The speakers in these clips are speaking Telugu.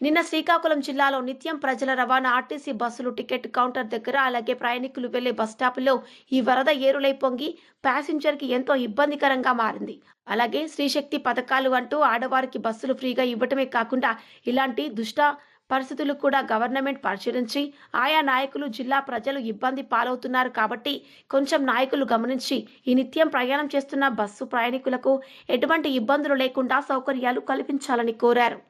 నిన్న శ్రీకాకుళం జిల్లాలో నిత్యం ప్రజల రవాణా ఆర్టీసీ బస్సులు టికెట్ కౌంటర్ దగ్గర అలాగే ప్రయాణికులు వెళ్ళే బస్టాపుల్లో ఈ వరద ఏరులై పొంగి ప్యాసింజర్కి ఎంతో ఇబ్బందికరంగా మారింది. అలాగే శ్రీశక్తి పథకాలు అంటూ ఆడవారికి బస్సులు ఫ్రీగా ఇవ్వటమే కాకుండా ఇలాంటి దుష్ట పరిస్థితులు కూడా గవర్నమెంట్ పరిశీలించి ఆయా నాయకులు జిల్లా ప్రజలు ఇబ్బంది పాలవుతున్నారు కాబట్టి కొంచెం నాయకులు గమనించి ఈ నిత్యం ప్రయాణం చేస్తున్న బస్సు ప్రయాణికులకు ఎటువంటి ఇబ్బందులు లేకుండా సౌకర్యాలు కల్పించాలని కోరారు.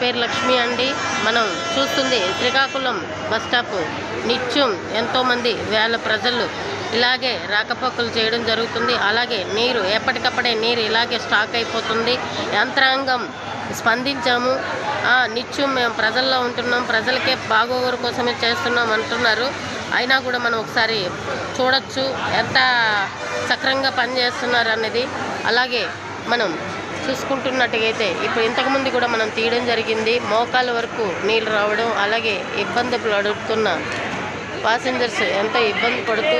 పేరు లక్ష్మి అండి. మనం చూస్తుంది శ్రీకాకుళం బస్ స్టాప్ నిత్యం ఎంతోమంది వేల ప్రజలు ఇలాగే రాకపోకలు చేయడం జరుగుతుంది. అలాగే నీరు ఎప్పటికప్పుడే నీరు ఇలాగే స్టాక్ అయిపోతుంది. యంత్రాంగం స్పందించాము. నిత్యం మేము ప్రజల్లో ఉంటున్నాం. ప్రజలకే బాగోగురు కోసమే చేస్తున్నాం అంటున్నారు. అయినా కూడా మనం ఒకసారి చూడొచ్చు. ఎంత సక్రంగా పనిచేస్తున్నారు అనేది. అలాగే మనం చూసుకుంటున్నట్టుగైతే ఇప్పుడు ఇంతకుముందు కూడా మనం తీయడం జరిగింది. మోకాల వరకు నీళ్ళు రావడం అలాగే ఇబ్బంది పడుతున్న ప్యాసింజర్స్ ఎంతో ఇబ్బంది పడుతూ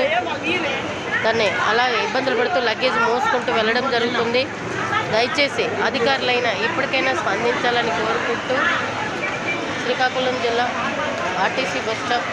దాన్ని అలా ఇబ్బందులు పడుతూ లగేజ్ మోసుకుంటూ వెళ్ళడం జరుగుతుంది. దయచేసి అధికారులైన ఇప్పటికైనా స్పందించాలని కోరుకుంటూ శ్రీకాకుళం జిల్లా RTC bus stop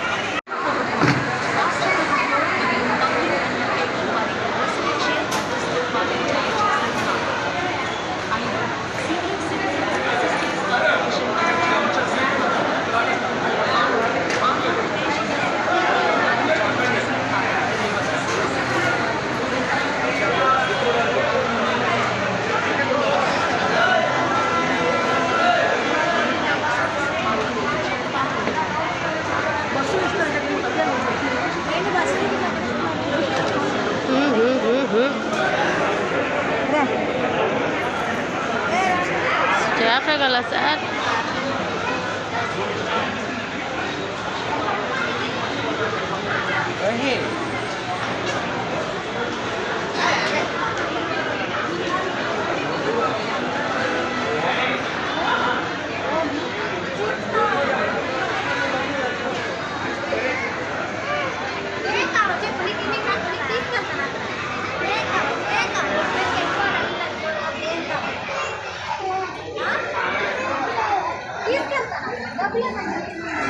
kalau saat 不要这我不要那